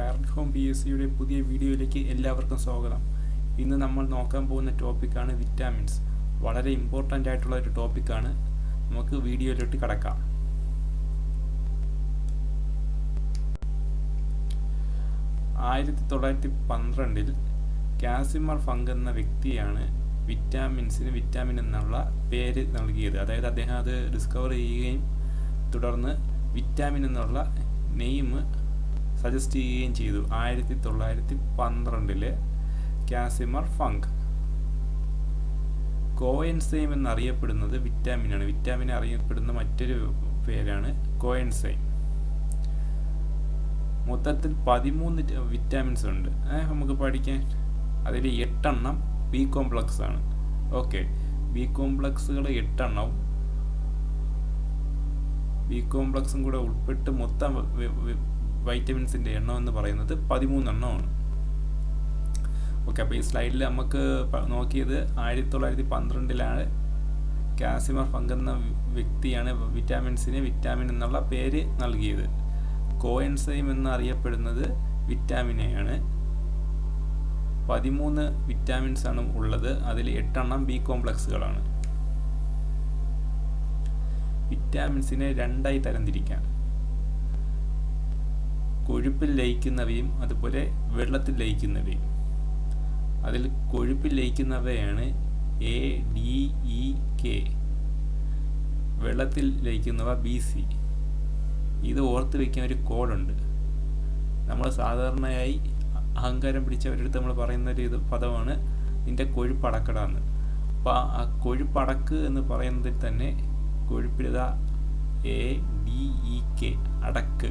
Direct home P S സിയുടെ പുതിയ വീഡിയോയിലേക്ക് എല്ലാവർക്കും സ്വാഗതം. ഇന്ന് നമ്മൾ നോക്കാൻ പോകുന്ന ടോപ്പിക്കാണ് വിറ്റാമിൻസ് വളരെ ഇമ്പോർട്ടന്റ് ആയിട്ടുള്ള ഒരു ടോപ്പിക്കാണ് നമുക്ക് വീഡിയോയിലോട്ട് കടക്കാം. ആയിരത്തി തൊള്ളായിരത്തി പന്ത്രണ്ടിൽ കാസിമർ ഫങ്ക് എന്ന വ്യക്തിയാണ് വിറ്റാമിൻസിന് വിറ്റാമിൻ എന്നുള്ള പേര് നൽകിയത്. അതായത് അദ്ദേഹം അത് ഡിസ്കവർ ചെയ്യുകയും തുടർന്ന് വിറ്റാമിൻ എന്നുള്ള നെയിം സജസ്റ്റ് ചെയ്യുകയും ചെയ്തു. ആയിരത്തി തൊള്ളായിരത്തി പന്ത്രണ്ടിൽ കാസിമർ ഫങ്ക്. കോയൻസൈം എന്നറിയപ്പെടുന്നത് വിറ്റാമിനാണ്. വിറ്റാമിൻ അറിയപ്പെടുന്ന മറ്റൊരു പേരാണ് കോയൻസൈം. മൊത്തത്തിൽ പതിമൂന്ന് വിറ്റാമിൻസ് ഉണ്ട്. നമുക്ക് പഠിക്കാൻ. അതിൽ എട്ടെണ്ണം ബി കോംപ്ലക്സ് ആണ്. ഓക്കെ. ബി കോംപ്ലക്സുകൾ എട്ടെണ്ണവും ബി കോംപ്ലക്സും കൂടെ ഉൾപ്പെട്ട് മൊത്തം വൈറ്റമിൻസിന്റെ എണ്ണം എന്ന് പറയുന്നത് പതിമൂന്നെണ്ണമാണ്. ഓക്കെ അപ്പോൾ ഈ സ്ലൈഡിൽ നമുക്ക് നോക്കിയത് ആയിരത്തി തൊള്ളായിരത്തി പന്ത്രണ്ടിലാണ് കാസിമർ ഫങ്ക് എന്ന വ്യക്തിയാണ് വിറ്റാമിൻസിന് വിറ്റാമിൻ എന്നുള്ള പേര് നൽകിയത്. കോയൻസൈം എന്നറിയപ്പെടുന്നത് വിറ്റാമിനെയാണ്. പതിമൂന്ന് വിറ്റാമിൻസ് ആണ് ഉള്ളത്. അതിൽ എട്ടെണ്ണം ബി കോംപ്ലക്സുകളാണ്. വിറ്റാമിൻസിനെ രണ്ടായി തരംതിരിക്കാം. കൊഴുപ്പിൽ ലയിക്കുന്നവയും അതുപോലെ വെള്ളത്തിൽ ലയിക്കുന്നവയും. അതിൽ കൊഴുപ്പിൽ ലയിക്കുന്നവയാണ് എ ഡി ഇ കെ വെള്ളത്തിൽ ലയിക്കുന്നവ ബി സി ഇത് ഓർത്ത് വയ്ക്കാൻ ഒരു കോഡുണ്ട് നമ്മൾ സാധാരണയായി അഹങ്കാരം പിടിച്ചവരടുത്ത് നമ്മൾ പറയുന്ന ഒരു ഇത് പദമാണ് നിന്റെ കൊഴുപ്പടക്കട അപ്പോൾ ആ കൊഴുപ്പടക്ക് എന്ന് പറയുന്നതിൽ തന്നെ കൊഴുപ്പിലിത എ ഡി ഇ കെ അടക്ക്.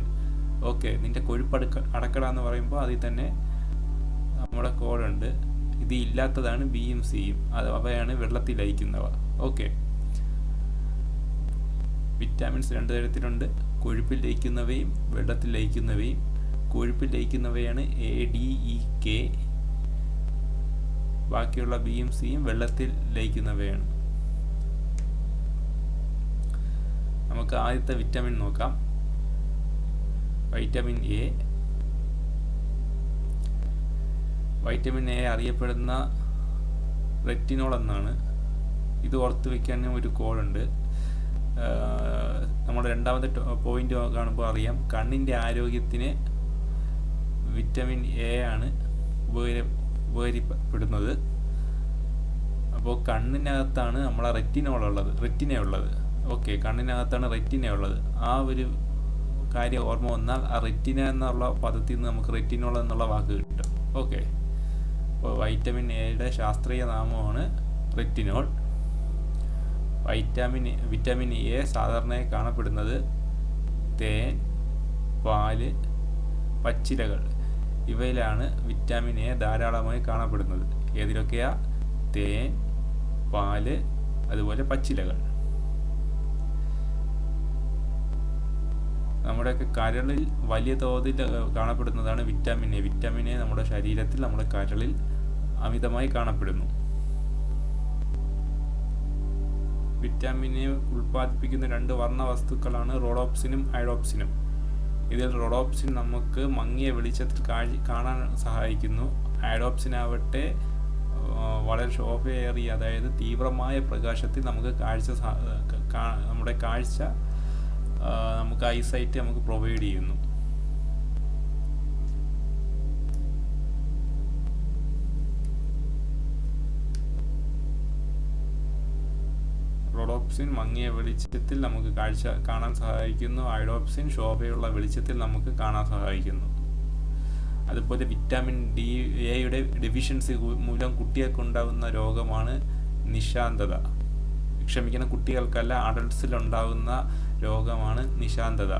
ഓക്കെ നിന്റെ കൊഴുപ്പ് അടക്കട എന്ന് പറയുമ്പോൾ അതിൽ തന്നെ നമ്മുടെ കോഡുണ്ട്. ഇത് ഇല്ലാത്തതാണ് ബിയും സിയും അത് അവയാണ് വെള്ളത്തിൽ ലയിക്കുന്നവ. ഓക്കെ. വിറ്റാമിൻസ് രണ്ട് തരത്തിലുണ്ട്. കൊഴുപ്പിൽ ലയിക്കുന്നവയും വെള്ളത്തിൽ ലയിക്കുന്നവയും. കൊഴുപ്പിൽ ലയിക്കുന്നവയാണ് എ ഡി ഇ കെ ബാക്കിയുള്ള ബി ബിയും സിയും വെള്ളത്തിൽ ലയിക്കുന്നവയാണ്. നമുക്ക് ആദ്യത്തെ വിറ്റാമിൻ നോക്കാം. Vitamin A. വൈറ്റമിൻ എ അറിയപ്പെടുന്ന റെറ്റിനോൾ എന്നാണ് ഇത് ഓർത്ത് വയ്ക്കാനും ഒരു കോഡുണ്ട് നമ്മുടെ രണ്ടാമത്തെ പോയിന്റ് കാണുമ്പോൾ അറിയാം. കണ്ണിന്റെ ആരോഗ്യത്തിന് വിറ്റമിൻ എ ആണ് ഉപകര ഉപകരിപ്പെടുന്നത് അപ്പോൾ കണ്ണിനകത്താണ് നമ്മളെ റെറ്റിനോൾ ഉള്ളത് ഉള്ളത് ഓക്കെ കണ്ണിനകത്താണ് റെറ്റിന ഉള്ളത് ആ ഒരു കാര്യം ഓർമ്മ വന്നാൽ ആ റെറ്റിന എന്നുള്ള പദത്തിൽ നിന്ന് നമുക്ക് റെറ്റിനോൾ എന്നുള്ള വാക്ക് കിട്ടും. ഓക്കെ അപ്പോൾ വൈറ്റമിൻ എയുടെ ശാസ്ത്രീയ നാമമാണ് റെറ്റിനോൾ വൈറ്റാമിൻ വിറ്റാമിൻ എ സാധാരണയായി കാണപ്പെടുന്നത് തേൻ പാൽ പച്ചിലകൾ. ഇവയിലാണ് വിറ്റാമിൻ എ ധാരാളമായി കാണപ്പെടുന്നത്. ഏതിലൊക്കെയാ? തേൻ പാൽ അതുപോലെ പച്ചിലകൾ. നമ്മുടെയൊക്കെ കരളിൽ വലിയ തോതിൽ കാണപ്പെടുന്നതാണ് വിറ്റാമിൻ എ. വിറ്റാമിൻ എ നമ്മുടെ ശരീരത്തിൽ നമ്മുടെ കരളിൽ അമിതമായി കാണപ്പെടുന്നു. വിറ്റാമിൻ എ ഉൽപ്പാദിപ്പിക്കുന്ന രണ്ട് വർണ വസ്തുക്കളാണ് റോഡോപ്സിനും ഹൈഡോപ്സിനും ഇതിൽ റോഡോപ്സിൻ നമുക്ക് മങ്ങിയ വെളിച്ചത്തിൽ കാണാൻ സഹായിക്കുന്നു. ഹൈഡോപ്സിനാവട്ടെ വളരെ ശോഭയേറിയ അതായത് തീവ്രമായ പ്രകാശത്തിൽ നമുക്ക് കാഴ്ച നമ്മുടെ കാഴ്ച നമുക്ക് ഐസൈറ്റ് നമുക്ക് പ്രൊവൈഡ് ചെയ്യുന്നു. റോഡോപ്സിൻ മങ്ങിയ വെളിച്ചത്തിൽ നമുക്ക് കാഴ്ച കാണാൻ സഹായിക്കുന്നു. ഐഡോപ്സിൻ ശോഭയുള്ള വെളിച്ചത്തിൽ നമുക്ക് കാണാൻ സഹായിക്കുന്നു. അതുപോലെ വിറ്റാമിൻ ഡി എയുടെ ഡെഫിഷ്യൻസി മൂലം കുട്ടികൾക്ക് ഉണ്ടാകുന്ന രോഗമാണ് നിശാന്തത. ക്ഷമിക്കുന്ന കുട്ടികൾക്കല്ല അഡൾട്ട്സിൽ ഉണ്ടാകുന്ന രോഗമാണ് നിശാന്തത.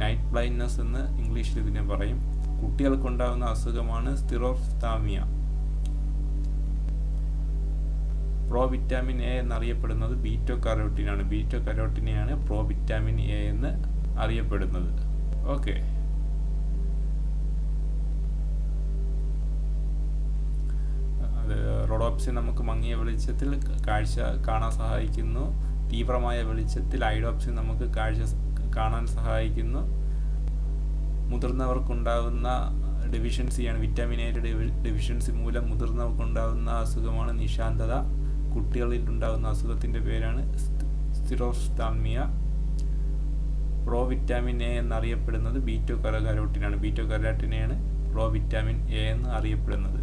നൈറ്റ് ബ്ലൈൻഡ്നെസ് എന്ന് ഇംഗ്ലീഷിൽ ഇതിനെ പറയും. കുട്ടികൾക്കുണ്ടാകുന്ന അസുഖമാണ് സ്തിറോഫ്താമിയ പ്രോ വിറ്റാമിൻ എ എന്നറിയപ്പെടുന്നത് ബീറ്റോ കരോട്ടിനാണ് ബീറ്റോ കരോട്ടിനെയാണ് പ്രോ വിറ്റാമിൻ എ എന്ന് അറിയപ്പെടുന്നത്. ഓക്കെ. അത് റോഡോപ്സിൻ നമുക്ക് മങ്ങിയ വെളിച്ചത്തിൽ കാഴ്ച കാണാൻ സഹായിക്കുന്നു. തീവ്രമായ വെളിച്ചത്തിൽ ഐഡോപ്സി നമുക്ക് കാഴ്ച കാണാൻ സഹായിക്കുന്നു. മുതിർന്നവർക്കുണ്ടാകുന്ന ഡെഫിഷ്യൻസിയാണ് വിറ്റാമിൻ എ ഡെഫിഷ്യൻസി മൂലം മുതിർന്നവർക്കുണ്ടാകുന്ന അസുഖമാണ് നിശാന്തത. കുട്ടികളിൽ ഉണ്ടാകുന്ന അസുഖത്തിന്റെ പേരാണ് സ്ഥിരോസ്താമിയ പ്രോ വിറ്റാമിൻ എ എന്നറിയപ്പെടുന്നത് ബീറ്റോ കരകാരോട്ടിനാണ് ബീറ്റോ കരാട്ടിനെയാണ് പ്രോ വിറ്റാമിൻ എ എന്ന് അറിയപ്പെടുന്നത്.